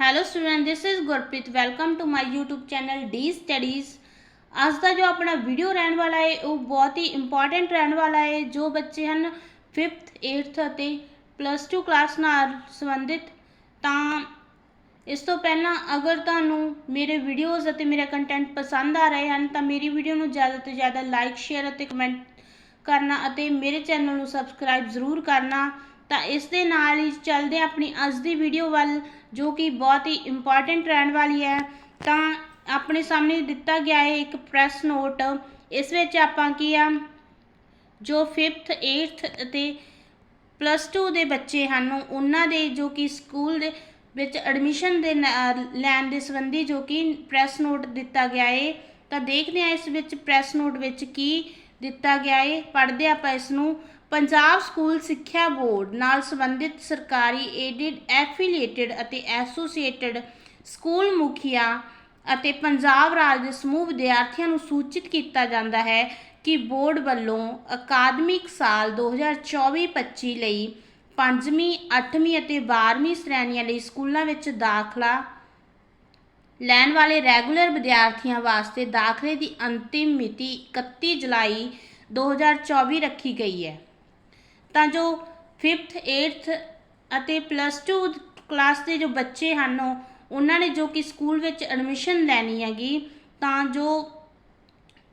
Hello student this is Gurpreet welcome to my YouTube channel D studies ਅੱਜ ਦਾ ਜੋ ਆਪਣਾ ਵੀਡੀਓ ਰਹਿਣ ਵਾਲਾ ਹੈ, ਉਹ ਬਹੁਤ ਹੀ ਇੰਪੋਰਟੈਂਟ ਰਹਿਣ ਵਾਲਾ ਹੈ, ਜੋ ਬੱਚੇ ਹਨ 5th 8th ਅਤੇ ਪਲੱਸ 2 ਕਲਾਸ ਨਾਲ ਸੰਬੰਧਿਤ। ਤਾਂ ਇਸ ਤੋਂ ਪਹਿਲਾਂ ਅਗਰ ਤੁਹਾਨੂੰ ਮੇਰੇ ਵੀਡੀਓਜ਼ ਅਤੇ ਮੇਰਾ ਕੰਟੈਂਟ ਪਸੰਦ ਆ ਰਹੇ ਹਨ, ਤਾਂ ਮੇਰੀ ਵੀਡੀਓ ਨੂੰ ਜ਼ਿਆਦਾ ਤੋਂ ਜ਼ਿਆਦਾ ਲਾਈਕ ਸ਼ੇਅਰ ਅਤੇ ਕਮੈਂਟ ਕਰਨਾ ਅਤੇ ਮੇਰੇ ਚੈਨਲ ਨੂੰ ਸਬਸਕ੍ਰਾਈਬ ਜ਼ਰੂਰ ਕਰਨਾ। ਤਾਂ ਇਸ ਦੇ ਨਾਲ ਹੀ ਚੱਲਦੇ ਹਾਂ ਆਪਣੀ ਅੱਜ ਦੀ ਵੀਡੀਓ ਵੱਲ, ਜੋ ਕਿ ਬਹੁਤ ਹੀ ਇੰਪੋਰਟੈਂਟ ਰਹਿਣ ਵਾਲੀ ਹੈ। ਤਾਂ ਆਪਣੇ ਸਾਹਮਣੇ ਦਿੱਤਾ ਗਿਆ ਹੈ ਇੱਕ ਪ੍ਰੈਸ ਨੋਟ ਇਸ ਵਿੱਚ ਆਪਾਂ ਕੀ ਆ, ਜੋ 5th 8th ਅਤੇ ਪਲੱਸ 2 ਦੇ ਬੱਚੇ ਹਨ, ਉਹਨਾਂ ਦੇ ਜੋ ਕਿ ਸਕੂਲ ਦੇ ਵਿੱਚ ਐਡਮਿਸ਼ਨ ਦੇ ਨਾ- ਲੈਣ ਦੇ ਸੰਬੰਧੀ ਜੋ ਕਿ ਪ੍ਰੈਸ ਨੋਟ ਦਿੱਤਾ ਗਿਆ ਹੈ। ਤਾਂ ਦੇਖਦੇ ਹਾਂ ਇਸ ਵਿੱਚ ਪ੍ਰੈਸ ਨੋਟ ਵਿੱਚ ਕੀ ਦਿੱਤਾ ਗਿਆ ਹੈ। ਪੜ੍ਹਦੇ ਆਪਾਂ ਇਸ ਨੂੰ। ਪੰਜਾਬ ਸਕੂਲ ਸਿੱਖਿਆ ਬੋਰਡ ਨਾਲ ਸੰਬੰਧਿਤ ਸਰਕਾਰੀ ਏਡਿਡ ਐਫੀਲੀਏਟਡ ਅਤੇ ਐਸੋਸੀਏਟਡ ਸਕੂਲ ਮੁਖੀਆ ਅਤੇ ਪੰਜਾਬ ਰਾਜ ਦੇ ਸਮੂਹ ਵਿਦਿਆਰਥੀਆਂ ਨੂੰ ਸੂਚਿਤ ਕੀਤਾ ਜਾਂਦਾ ਹੈ ਕਿ ਬੋਰਡ ਵੱਲੋਂ ਅਕਾਦਮਿਕ ਸਾਲ 2024-25 ਲਈ ਪੰਜਵੀਂ 8ਵੀਂ ਅਤੇ 12ਵੀਂ ਸ਼੍ਰੇਣੀਆਂ ਲਈ ਸਕੂਲਾਂ ਵਿੱਚ ਦਾਖਲਾ ਲੈਣ ਵਾਲੇ ਰੈਗੂਲਰ ਵਿਦਿਆਰਥੀਆਂ ਵਾਸਤੇ ਦਾਖਲੇ ਦੀ ਅੰਤਿਮ ਮਿਤੀ 31 ਜੁਲਾਈ 2024 ਰੱਖੀ ਗਈ ਹੈ। ਤਾਂ ਜੋ 5th 8th ਅਤੇ ਪਲੱਸ 2 ਕਲਾਸ ਦੇ ਜੋ ਬੱਚੇ ਹਨ, ਉਹਨਾਂ ਨੇ ਜੋ ਕਿ ਸਕੂਲ ਵਿੱਚ ਐਡਮਿਸ਼ਨ ਲੈਣੀ ਹੈਗੀ, ਤਾਂ ਜੋ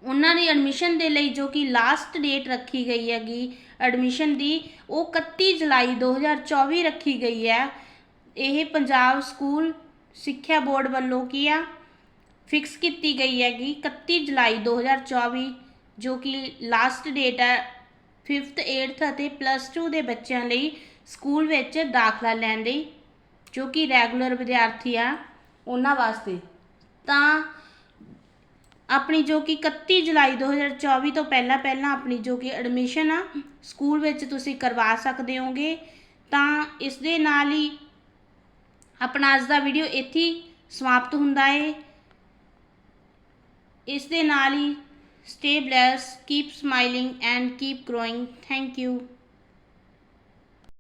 ਉਹਨਾਂ ਦੀ ਐਡਮਿਸ਼ਨ ਦੇ ਲਈ ਜੋ ਕਿ ਲਾਸਟ ਡੇਟ ਰੱਖੀ ਗਈ ਹੈਗੀ ਐਡਮਿਸ਼ਨ ਦੀ, ਉਹ 31 ਜੁਲਾਈ 2024 ਰੱਖੀ ਗਈ ਹੈ। ਇਹ ਪੰਜਾਬ ਸਕੂਲ ਸਿੱਖਿਆ ਬੋਰਡ ਵੱਲੋਂ ਕੀ ਆ? ਫਿਕਸ ਕੀਤੀ ਗਈ ਹੈਗੀ 31 ਜੁਲਾਈ 2024 ਜੋ ਕਿ ਲਾਸਟ ਡੇਟ ਹੈ। 5th 8th ਅਤੇ ਪਲੱਸ 2 ਦੇ ਬੱਚਿਆਂ ਲਈ ਸਕੂਲ ਵਿੱਚ ਦਾਖਲਾ ਲੈਣ ਲਈ, ਜੋ ਕਿ ਰੈਗੂਲਰ ਵਿਦਿਆਰਥੀ ਆ, ਉਹਨਾਂ ਵਾਸਤੇ। ਤਾਂ ਆਪਣੀ ਜੋ ਕਿ 31 ਜੁਲਾਈ 2024 ਤੋਂ ਪਹਿਲਾਂ ਪਹਿਲਾਂ ਆਪਣੀ ਜੋ ਕਿ ਐਡਮਿਸ਼ਨ ਆ, ਸਕੂਲ ਵਿੱਚ ਤੁਸੀਂ ਕਰਵਾ ਸਕਦੇ ਹੋਗੇ। ਤਾਂ ਇਸ ਦੇ ਨਾਲ ਹੀ ਆਪਣਾ ਅੱਜ ਦਾ ਵੀਡੀਓ ਇੱਥੇ ਸਮਾਪਤ ਹੁੰਦਾ ਏ। ਇਸ ਦੇ ਨਾਲ ਹੀ Stay blessed, keep smiling, and keep growing. Thank you.